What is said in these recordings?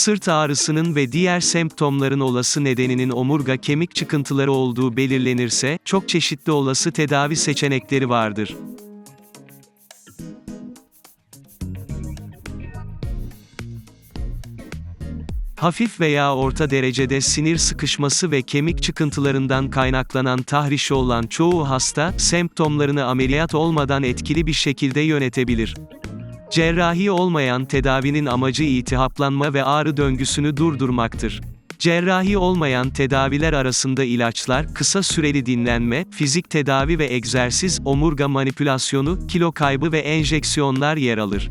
Sırt ağrısının ve diğer semptomların olası nedeninin omurga kemik çıkıntıları olduğu belirlenirse, çok çeşitli olası tedavi seçenekleri vardır. Hafif veya orta derecede sinir sıkışması ve kemik çıkıntılarından kaynaklanan tahrişi olan çoğu hasta, semptomlarını ameliyat olmadan etkili bir şekilde yönetebilir. Cerrahi olmayan tedavinin amacı iltihaplanma ve ağrı döngüsünü durdurmaktır. Cerrahi olmayan tedaviler arasında ilaçlar, kısa süreli dinlenme, fizik tedavi ve egzersiz, omurga manipülasyonu, kilo kaybı ve enjeksiyonlar yer alır.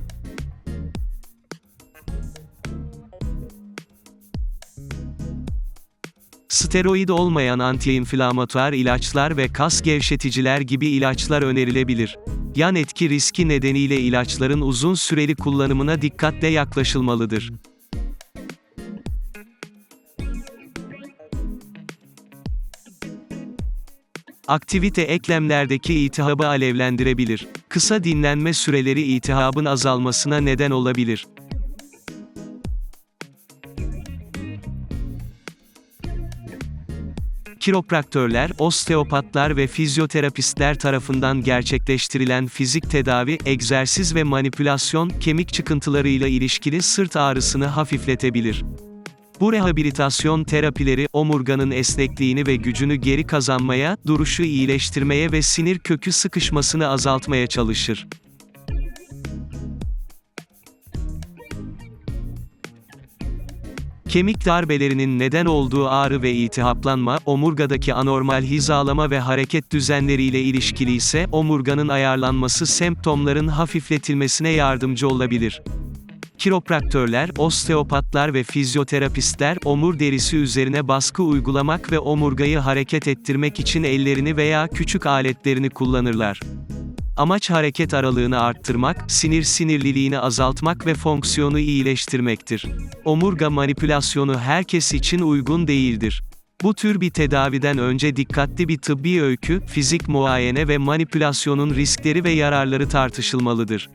Steroid olmayan antiinflamatuar ilaçlar ve kas gevşeticiler gibi ilaçlar önerilebilir. Yan etki riski nedeniyle ilaçların uzun süreli kullanımına dikkatle yaklaşılmalıdır. Aktivite eklemlerdeki iltihabı alevlendirebilir. Kısa dinlenme süreleri iltihabın azalmasına neden olabilir. Kiropraktörler, osteopatlar ve fizyoterapistler tarafından gerçekleştirilen fizik tedavi, egzersiz ve manipülasyon, kemik çıkıntılarıyla ilişkili sırt ağrısını hafifletebilir. Bu rehabilitasyon terapileri, omurganın esnekliğini ve gücünü geri kazanmaya, duruşu iyileştirmeye ve sinir kökü sıkışmasını azaltmaya çalışır. Kemik darbelerinin neden olduğu ağrı ve iltihaplanma, omurgadaki anormal hizalama ve hareket düzenleriyle ilişkili ise, omurganın ayarlanması semptomların hafifletilmesine yardımcı olabilir. Kiropraktörler, osteopatlar ve fizyoterapistler, omur derisi üzerine baskı uygulamak ve omurgayı hareket ettirmek için ellerini veya küçük aletlerini kullanırlar. Amaç hareket aralığını arttırmak, sinir sinirliliğini azaltmak ve fonksiyonu iyileştirmektir. Omurga manipülasyonu herkes için uygun değildir. Bu tür bir tedaviden önce dikkatli bir tıbbi öykü, fizik muayene ve manipülasyonun riskleri ve yararları tartışılmalıdır.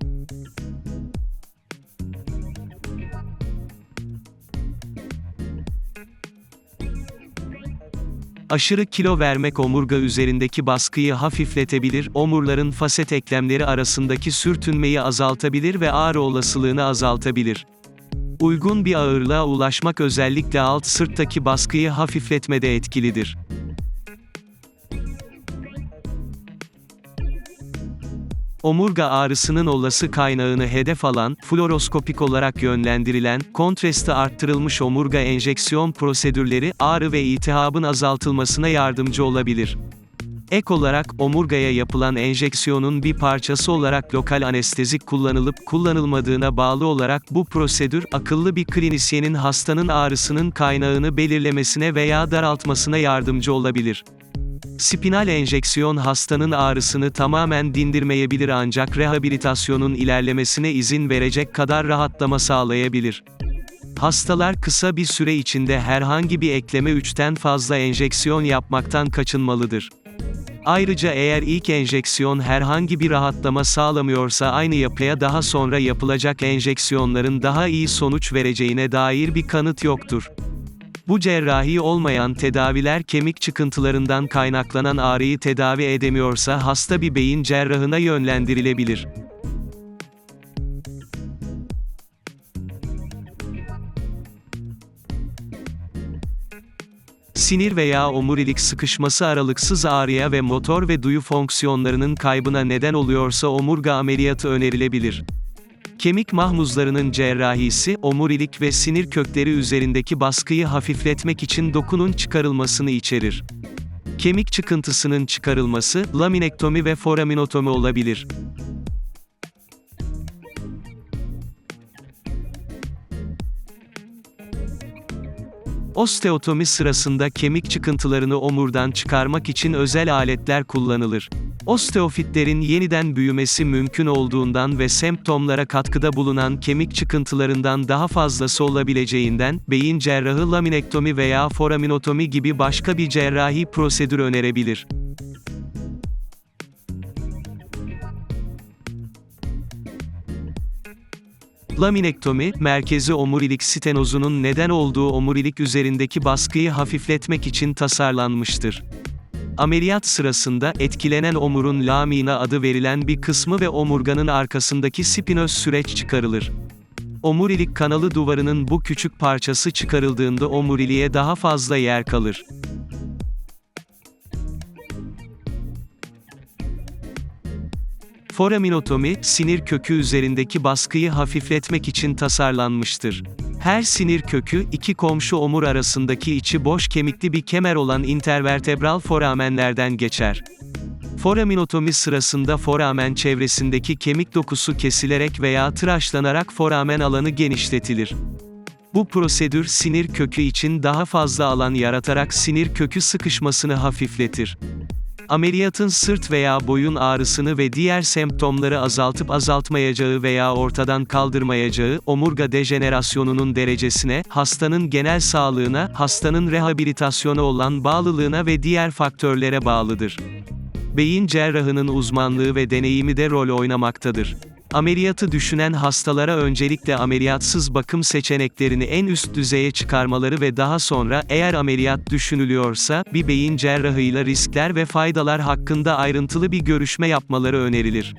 Aşırı kilo vermek omurga üzerindeki baskıyı hafifletebilir, omurların faset eklemleri arasındaki sürtünmeyi azaltabilir ve ağrı olasılığını azaltabilir. Uygun bir ağırlığa ulaşmak özellikle alt sırttaki baskıyı hafifletmede etkilidir. Omurga ağrısının olası kaynağını hedef alan, fluoroskopik olarak yönlendirilen, kontrastı arttırılmış omurga enjeksiyon prosedürleri, ağrı ve iltihabın azaltılmasına yardımcı olabilir. Ek olarak, omurgaya yapılan enjeksiyonun bir parçası olarak lokal anestezik kullanılıp kullanılmadığına bağlı olarak bu prosedür, akıllı bir klinisyenin hastanın ağrısının kaynağını belirlemesine veya daraltmasına yardımcı olabilir. Spinal enjeksiyon hastanın ağrısını tamamen dindirmeyebilir ancak rehabilitasyonun ilerlemesine izin verecek kadar rahatlama sağlayabilir. Hastalar kısa bir süre içinde herhangi bir ekleme 3'ten fazla enjeksiyon yapmaktan kaçınmalıdır. Ayrıca eğer ilk enjeksiyon herhangi bir rahatlama sağlamıyorsa aynı yapıya daha sonra yapılacak enjeksiyonların daha iyi sonuç vereceğine dair bir kanıt yoktur. Bu cerrahi olmayan tedaviler kemik çıkıntılarından kaynaklanan ağrıyı tedavi edemiyorsa hasta bir beyin cerrahına yönlendirilebilir. Sinir veya omurilik sıkışması aralıksız ağrıya ve motor ve duyu fonksiyonlarının kaybına neden oluyorsa omurga ameliyatı önerilebilir. Kemik mahmuzlarının cerrahisi, omurilik ve sinir kökleri üzerindeki baskıyı hafifletmek için dokunun çıkarılmasını içerir. Kemik çıkıntısının çıkarılması, laminektomi ve foraminotomi olabilir. Osteotomi sırasında kemik çıkıntılarını omurdan çıkarmak için özel aletler kullanılır. Osteofitlerin yeniden büyümesi mümkün olduğundan ve semptomlara katkıda bulunan kemik çıkıntılarından daha fazlası olabileceğinden, beyin cerrahı laminektomi veya foraminotomi gibi başka bir cerrahi prosedür önerebilir. Laminektomi, merkezi omurilik stenozunun neden olduğu omurilik üzerindeki baskıyı hafifletmek için tasarlanmıştır. Ameliyat sırasında etkilenen omurun lamina adı verilen bir kısmı ve omurganın arkasındaki spinöz süreç çıkarılır. Omurilik kanalı duvarının bu küçük parçası çıkarıldığında omuriliğe daha fazla yer kalır. Foraminotomi, sinir kökü üzerindeki baskıyı hafifletmek için tasarlanmıştır. Her sinir kökü, iki komşu omur arasındaki içi boş kemikli bir kemer olan intervertebral foramenlerden geçer. Foraminotomi sırasında foramen çevresindeki kemik dokusu kesilerek veya tıraşlanarak foramen alanı genişletilir. Bu prosedür sinir kökü için daha fazla alan yaratarak sinir kökü sıkışmasını hafifletir. Ameliyatın sırt veya boyun ağrısını ve diğer semptomları azaltıp azaltmayacağı veya ortadan kaldırmayacağı, omurga dejenerasyonunun derecesine, hastanın genel sağlığına, hastanın rehabilitasyona olan bağlılığına ve diğer faktörlere bağlıdır. Beyin cerrahının uzmanlığı ve deneyimi de rol oynamaktadır. Ameliyatı düşünen hastalara öncelikle ameliyatsız bakım seçeneklerini en üst düzeye çıkarmaları ve daha sonra, eğer ameliyat düşünülüyorsa, bir beyin cerrahıyla riskler ve faydalar hakkında ayrıntılı bir görüşme yapmaları önerilir.